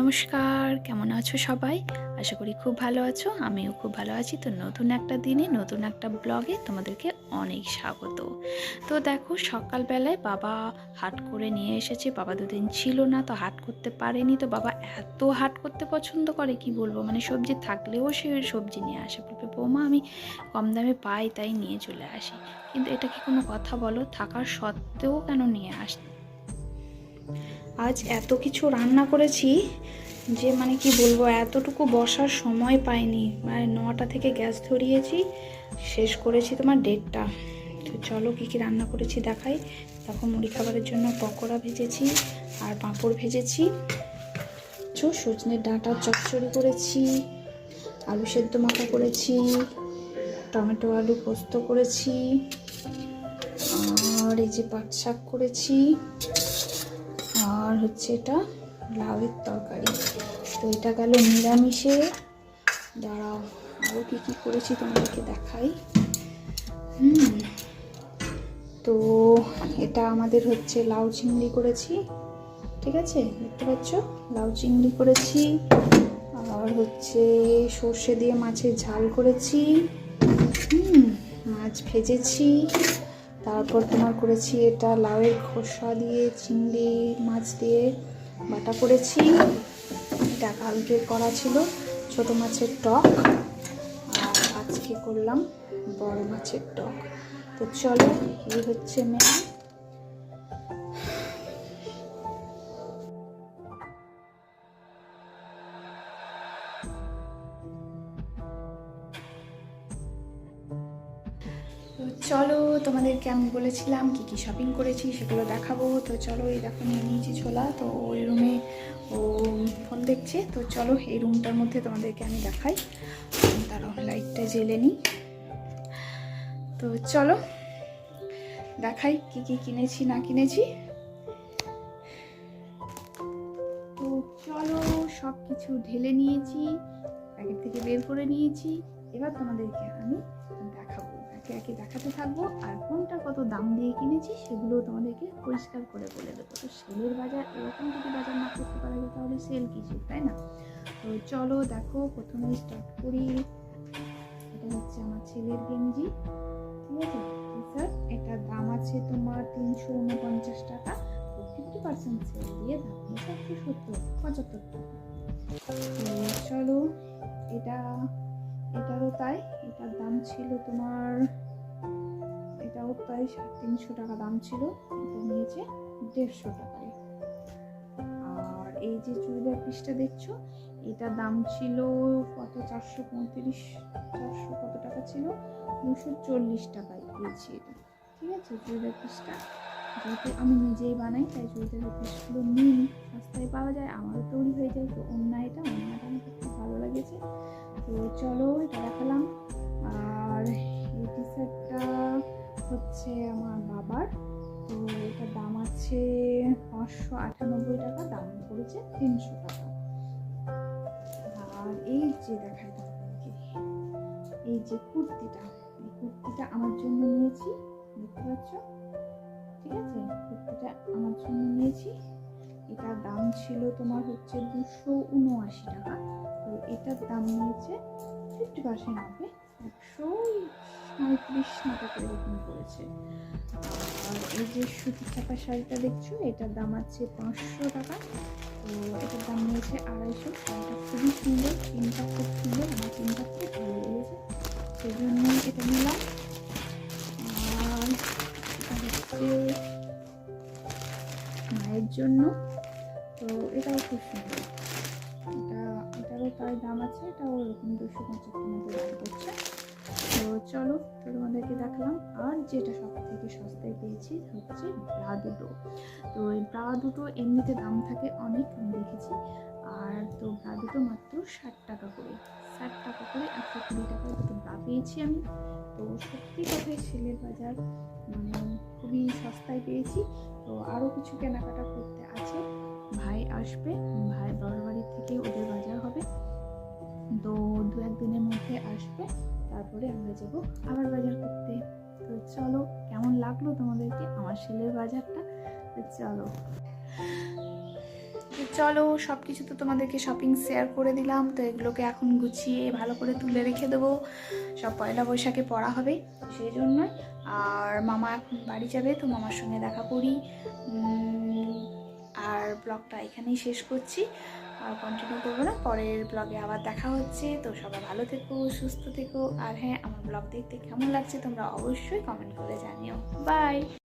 নমস্কার, কেমন আছো সবাই? আশা করি খুব ভালো আছো, আমিও খুব ভালো আছি। তো নতুন একটা দিনে, নতুন একটা ব্লগে তোমাদেরকে অনেক স্বাগত। তো দেখো, সকালবেলায় বাবা হাট করে নিয়ে এসেছে, বাবা দুদিন ছিল না, তো হাট করতে পারেনি। তো বাবা এত হাট করতে পছন্দ করে, কি বলব? মানে সবজি থাকলেও সে সবজি নিয়ে আসে। বলবে, বৌমা, আমি কম দামে পাই, তাই নিয়ে চলে আসি। কিন্তু এটা কি কোনো কথা বলো? থাকার সত্ত্বেও কেন নিয়ে আস আজ এত কিছু রান্না করেছি যে মানে কি বলব, এতটুকু বসার সময় পাইনি। মানে নটা থেকে গ্যাস ধরিয়েছি, শেষ করেছি তোমার ডেটটা তো চলো কী কী রান্না করেছি দেখাই। দেখো মুড়ি খাবারের জন্য পকোড়া ভেজেছি আর পাঁপড় ভেজেছি। চো, সজনের ডাঁটা চচ্চড়ি করেছি, আলু সেদ্ধ মাখা করেছি, টমেটো আলু পোস্ত করেছি, আর এই যে পাট শাক করেছি। আর হচ্ছে এটা লাউয়ের তরকারি। তো এটা গেল নিরামিষে। দাঁড়াও আরও কী কী করেছি তোমাদেরকে দেখাই। হুম, তো এটা আমাদের হচ্ছে লাউ চিংড়ি করেছি। ঠিক আছে? দেখতে পাচ্ছ? লাউ চিংড়ি করেছি। আর হচ্ছে সর্ষে দিয়ে মাছের ঝাল করেছি। হুম, মাছ ভেজেছি। তারপর তোমার করেছি এটা লাউয়ের খোসা দিয়ে, চিংড়ি মাছ দিয়ে বাটা করেছি। এটা কালকে করা ছিল, ছোট মাছের টক। আর আজকে করলাম বড় মাছের টক। তো চলো, এই হচ্ছে মেনু তো চলো, তোমাদেরকে আমি বলেছিলাম কি কি শপিং করেছি, সেগুলো দেখাবো। তো চলো, এই দেখো, নিয়ে নিয়েছি ছোলা। তো ওই রুমে ও ফোন দেখছে। তো চলো, এই রুমটার মধ্যে তোমাদেরকে আমি দেখাই। তারা লাইটটা জ্বেলে নিই। তো চলো, দেখাই কি কি কিনেছি, না কিনেছি। তো চলো সব কিছু ঢেলে নিয়েছি, প্যাকেট থেকে বের করে নিয়েছি। এবার তোমাদেরকে আমি একে একে দেখাতে থাকব। আর কোনটা কত দাম দিয়ে কিনেছি সেগুলো তোমাদেরকে পরিষ্কার করে বলে দেবো। তো সেলের বাজার এরকম যদি বাজার না করতে পারা যায় তাহলে সেল কিছু তাই না? তো চলো দেখো, প্রথমে স্টার্ট করি। এটা হচ্ছে আমার ছেলের গেঞ্জি, ঠিক আছে? স্যার এটার দাম আছে তোমার তিনশো উনপঞ্চাশ টাকা। ফিফটি পার্সেন্ট সেল দিয়ে দাম হচ্ছে একশো সত্তর, পঁচাত্তর টাকা। চলো, এটা এটারও তাই, এটার দাম ছিল তোমার, এটাও তাই সাড়ে তিনশো টাকা দাম ছিল, এটা নিয়েছে দেড়শো টাকায়। আর এই যে চুড়িদার পিসটা দেখছ, এটার দাম ছিল কত, চারশো পঁয়ত্রিশ, চারশো কত টাকা ছিল? দুশো চল্লিশ টাকায় পেয়েছি এটা। ঠিক আছে, চুড়িদার পিসটা। যেহেতু আমি নিজেই বানাই, তাই চুড়িদারের পিসগুলো নিই, সস্তায় পাওয়া যায়, আমারও তৈরি হয়ে যায়, তো অন্য এটা অন্যটা আমাকে খুব ভালো লেগেছে। তো চলো, এটা দেখালাম। আর এই টি শার্টটা হচ্ছে আমার বাবার। তো এটার দাম আছে পাঁচশো আটানব্বই টাকা, দাম পড়েছে তিনশো টাকা। আর এই যে দেখাই তোমাদেরকে, এই যে কুর্তিটা, এই কুর্তিটা আমার জন্য নিয়েছি, দেখতে পাচ্ছ? ঠিক আছে? কুর্তিটা আমার জন্য নিয়েছি। এটার দাম ছিল তোমার হচ্ছে দুশো উনআশি টাকা। তো এটার দাম নিয়েছে ফিফটি পার্সেন্ট হবে একশো সাঁত্রিশ টাকা এরকম পড়েছে। আর এই যে সুতির চাপা শাড়িটা দেখছ, এটার দাম আছে পাঁচশো টাকা। তো এটার দাম নিয়েছে আড়াইশো। শাড়িটা খুবই সুন্দর তিনটা খুব সুন্দর। আমার জন্য। তো এটাও খুব সুন্দর। এটা, এটারও তার দাম আছে, এটাও এরকম দুশো পঁচাত্তর মতো করছে। তো চলো তো তোমাদেরকে দেখলাম। আর যেটা সব থেকে সস্তায় পেয়েছি হচ্ছে ব্রা দুটো তো এই ব্রা দুটো এমনিতে দাম থাকে অনেক দেখেছি। আর তো ব্রা দুটো মাত্র ষাট টাকা করে। ষাট টাকা করে, একশো কুড়ি টাকায় দুটো ব্রা পেয়েছি আমি। তো সত্যি কথাই ছেলের বাজার মানে খুবই সস্তায় পেয়েছি। তো আরও কিছু কেনাকাটা করতে আছে। ভাই আসবে, ভাই বড় বাড়ির থেকে ওদের বাজার হবে। তো দু একদিনের মধ্যে আসবে, তারপরে আমরা যাব আবার বাজার করতে। তো চলো, কেমন লাগল তোমাদেরকে আমার ছেলের বাজারটা? তো চলো। চলো সব কিছু তো তোমাদেরকে শপিং শেয়ার করে দিলাম, তো এগুলোকে এখন গুছিয়ে ভালো করে তুলে রেখে দেবো। সব পয়লা বৈশাখে পড়া হবে, সেই জন্যই। আর মামা এখন বাড়ি যাবে, তো মামার সঙ্গে দেখা করি। আর ব্লগটা এখানেই শেষ করছি। আর কন্টিনিউ করব না, পরের ব্লগে আবার দেখা হচ্ছে। তো সবাই ভালো থেকো, সুস্থ থেকো। আর হ্যাঁ আমার ব্লগ দেখতে কেমন লাগছে তোমরা অবশ্যই কমেন্ট করে জানিও। বাই